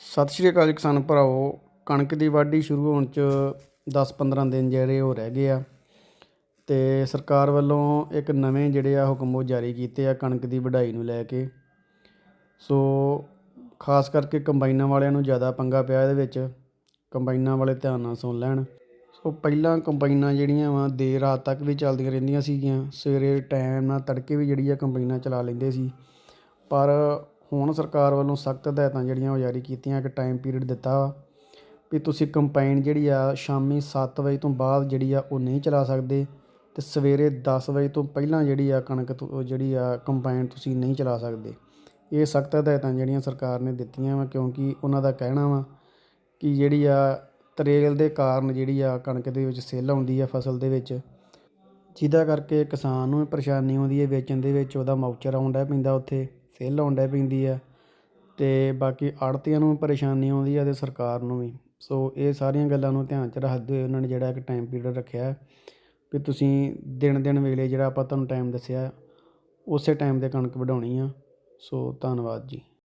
ਸਤਿ ਸ਼੍ਰੀ ਅਕਾਲ ਜੀ ਕਿਸਾਨ ਭਰਾਓ ਕਣਕ ਦੀ ਵਾਢੀ ਸ਼ੁਰੂ ਹੋਣ 'ਚ 10-15 ਦਿਨ ਜਿਹੜੇ ਉਹ ਰਹਿ ਗਏ ਆ। ਤੇ ਸਰਕਾਰ ਵੱਲੋਂ ਇੱਕ ਨਵੇਂ ਜਿਹੜੇ ਆ ਹੁਕਮ ਉਹ ਜਾਰੀ ਕੀਤੇ ਆ ਕਣਕ ਦੀ ਵਢਾਈ ਨੂੰ ਲੈ ਕੇ। ਸੋ ਖਾਸ ਕਰਕੇ ਕੰਬਾਈਨਾਂ ਵਾਲਿਆਂ ਨੂੰ ਜ਼ਿਆਦਾ ਪੰਗਾ ਪਿਆ ਇਹਦੇ ਵਿੱਚ। ਕੰਬਾਈਨਾਂ ਵਾਲੇ ਧਿਆਨ ਨਾਲ ਸੁਣ ਲੈਣ। ਸੋ ਪਹਿਲਾਂ ਕੰਬਾਈਨਾਂ ਜਿਹੜੀਆਂ ਵਾ ਦੇਰ ਰਾਤ ਤੱਕ ਵੀ ਚੱਲਦੀਆਂ ਰਹਿੰਦੀਆਂ ਸੀਗੀਆਂ। ਸਵੇਰੇ ਟਾਈਮ ਨਾਲ ਤੜਕੇ ਵੀ ਜਿਹੜੀ ਆ ਕੰਬਾਈਨਾਂ ਚਲਾ ਲੈਂਦੇ ਸੀ। ਪਰ ਹੁਣ ਸਰਕਾਰ ਵੱਲੋਂ ਸਖਤ ਹਦਾਇਤਾਂ ਜਿਹੜੀਆਂ ਉਹ ਜਾਰੀ ਕੀਤੀਆਂ ਕਿ ਟਾਈਮ ਪੀਰੀਅਡ ਦਿੱਤਾ ਵਾ ਵੀ ਤੁਸੀਂ ਕੰਪਾਈਨ ਜਿਹੜੀ ਆ ਸ਼ਾਮੀ 7 ਵਜੇ ਤੋਂ ਬਾਅਦ ਜਿਹੜੀ ਆ ਉਹ ਨਹੀਂ ਚਲਾ ਸਕਦੇ ਤੇ ਸਵੇਰੇ 10 ਵਜੇ ਤੋਂ ਪਹਿਲਾਂ ਜਿਹੜੀ ਆ ਕਣਕ ਤੁ- ਜਿਹੜੀ ਆ ਕੰਪਾਈਨ ਤੁਸੀਂ ਨਹੀਂ ਚਲਾ ਸਕਦੇ। ਇਹ ਸਖਤ ਹਦਾਇਤਾਂ ਜਿਹੜੀਆਂ ਸਰਕਾਰ ਨੇ ਦਿੱਤੀਆਂ ਵਾ ਕਿਉਂਕਿ ਉਹਨਾਂ ਦਾ ਕਹਿਣਾ ਵਾ ਕਿ ਜਿਹੜੀ ਆ ਤਰੇਲ ਦੇ ਕਾਰਨ ਜਿਹੜੀ ਆ ਕਣਕ ਦੇ ਵਿੱਚ ਸਿੱਲ ਆਉਂਦੀ ਆ ਫਸਲ ਦੇ ਵਿੱਚ, ਜਿਹਦਾ ਕਰਕੇ ਕਿਸਾਨ ਨੂੰ ਪਰੇਸ਼ਾਨੀ ਆਉਂਦੀ ਹੈ, ਵੇਚਣ ਦੇ ਵਿੱਚ ਉਹਦਾ ਮਾਊਚਰ ਆਉਂਦਾ ਪੈਂਦਾ ਉੱਥੇ। ਸੇਲ ਆਉਂਦਾ ਪੈਂਦੀ ਆ ਅਤੇ ਬਾਕੀ ਆੜਤੀਆਂ ਨੂੰ ਪਰੇਸ਼ਾਨੀ ਆਉਂਦੀ ਆ ਅਤੇ ਸਰਕਾਰ ਨੂੰ ਵੀ। ਸੋ ਇਹ ਸਾਰੀਆਂ ਗੱਲਾਂ ਨੂੰ ਧਿਆਨ 'ਚ ਰੱਖਦੇ ਹੋਏ ਉਹਨਾਂ ਨੇ ਜਿਹੜਾ ਇੱਕ ਟਾਈਮ ਪੀਰੀਅਡ ਰੱਖਿਆ ਵੀ ਤੁਸੀਂ ਦਿਨ ਦਿਨ ਵੇਲੇ ਜਿਹੜਾ ਆਪਾਂ ਤੁਹਾਨੂੰ ਟਾਈਮ ਦੱਸਿਆ, ਉਸੇ ਟਾਈਮ ਤੇ ਕਣਕ ਵਢਾਉਣੀ ਆ। ਸੋ ਧੰਨਵਾਦ ਜੀ।